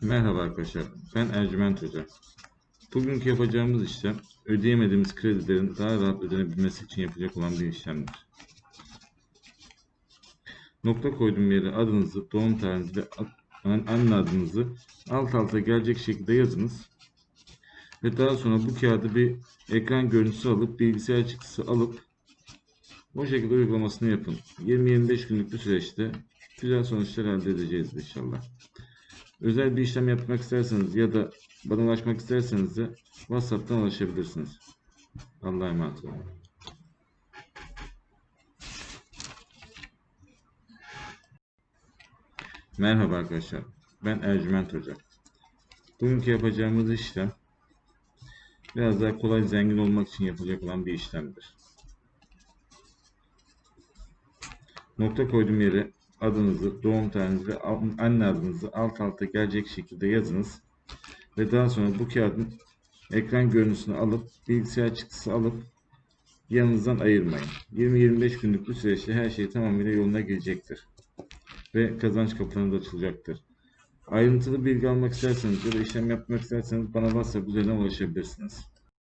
Merhaba arkadaşlar, ben Ercüment Hoca. Bugünkü yapacağımız işlem, ödeyemediğimiz kredilerin daha rahat ödenebilmesi için yapacak olan bir işlemdir. Nokta koyduğum yere adınızı, doğum tarihinizi ve an- anne adınızı alt alta gelecek şekilde yazınız. Ve daha sonra bu kağıdı bir ekran görüntüsü alıp, bilgisayar çıktısı alıp, o şekilde uygulamasını yapın. 20-25 günlük bir süreçte güzel sonuçlar elde edeceğiz inşallah. Özel bir işlem yapmak isterseniz ya da bana ulaşmak isterseniz de WhatsApp'tan ulaşabilirsiniz. Allah'a emanet olun. Merhaba arkadaşlar. Ben Ercüment Hoca. Bugünkü yapacağımız işlem biraz daha kolay zengin olmak için yapılacak olan bir işlemdir. Nokta koyduğum yere adınızı, doğum tarihinizi ve anne adınızı alt alta gelecek şekilde yazınız. Ve daha sonra bu kağıdın ekran görüntüsünü alıp bilgisayar çıktısı alıp yanınızdan ayırmayın. 20-25 günlük bir süreçte her şey tamamıyla yoluna girecektir. Ve kazanç kapılarınız açılacaktır. Ayrıntılı bilgi almak isterseniz ya da işlem yapmak isterseniz bana WhatsApp üzerinden ulaşabilirsiniz.